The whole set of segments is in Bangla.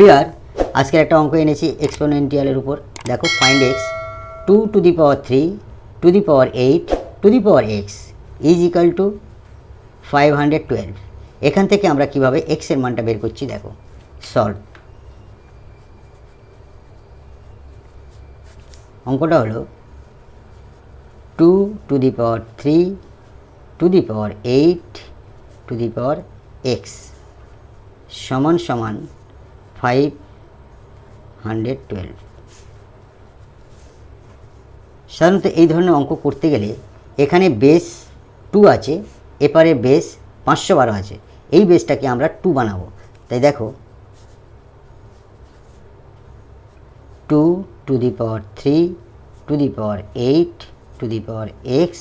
ক্লিয়ার আজকের একটা অঙ্ক এনেছি এক্সপোনেন্টিয়ালের উপর। দেখো find X two to the power three to the power eight to the power X is equal to five hundred twelve এখান থেকে আমরা কীভাবে এক্সের মানটা বের করছি, দেখো সলভ অঙ্কটা হলো two to the power three to the power eight to the power X সমান সমান ফাইভ হান্ড্রেড টুয়েলভ সাধারণত এই ধরনের অঙ্ক করতে গেলে এখানে বেস টু আছে, এপারে বেস পাঁচশো বারো আছে। এই বেসটাকে আমরা টু বানাবো। তাই দেখো two to the power three to the power eight to the power X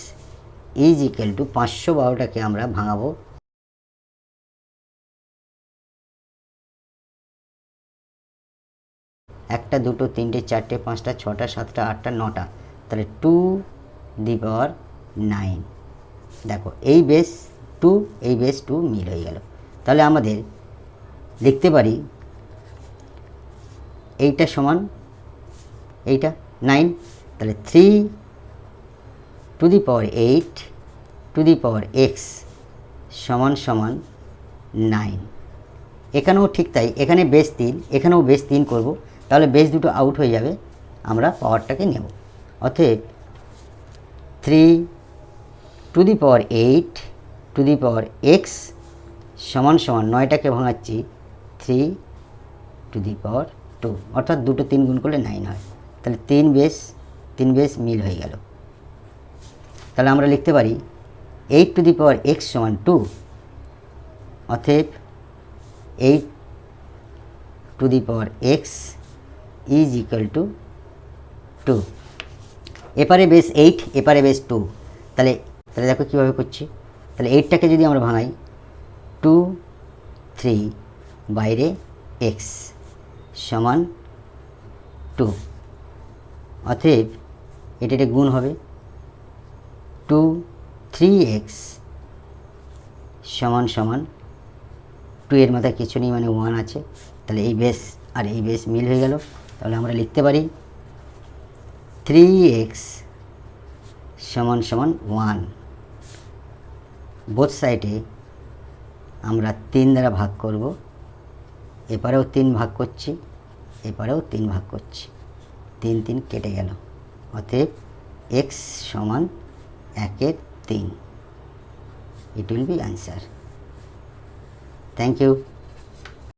is equal to পাঁচশো বারোটাকে আমরা ভাঙাবো। একটা, দুটো, তিনটে, চারটে, পাঁচটা, ছটা, সাতটা, আটটা, নটা। তাহলে টু দি পাওয়ার নাইন দেখো, এই বেস টু এই বেস টু মিল হয়ে গেল। তাহলে আমাদের লিখতে পারি, এইটা সমান এইটা নাইন তাহলে three to the power eight to the power X সমান সমান নাইন এখানেও ঠিক তাই, এখানে বেস তিন, এখানেও বেস তিন করব। তাহলে বেস দুটো আউট হয়ে যাবে, আমরা পাওয়ারটাকে নেব। অতএব three to the power eight to the power X সমান সমান নয়টাকে ভাঙাচ্ছি three to the power two অর্থাৎ দুটো তিন গুণ করলে নাইন হয়। তাহলে তিন বেস তিন বেস মিল হয়ে গেল। তাহলে আমরা লিখতে পারি eight to the power x সমান টু অতএব eight to the power x is equal to two এপারে বেস এইট এপারে বেস টু তাহলে তাহলে দেখো কীভাবে করছি। তাহলে এইটটাকে যদি আমরা ভাঙাই টু থ্রি বাইরে এক্স সমান টু অতএব, এটা এটা গুণ হবে। টু থ্রি এক্স সমান সমান টু এর মাথায় কিছু নেই মানে ওয়ান আছে। তাহলে এই বেস আর এই বেস মিল হয়ে গেল। তাহলে আমরা লিখতে পারি থ্রি এক্স সমান সমান ওয়ান বোথ সাইডে আমরা তিন দ্বারা ভাগ করব। এপারেও তিন ভাগ করছি, এপারেও তিন ভাগ করছি। তিন তিন কেটে গেল। অতএব এক্স সমান একের তিন। It will be answer thank you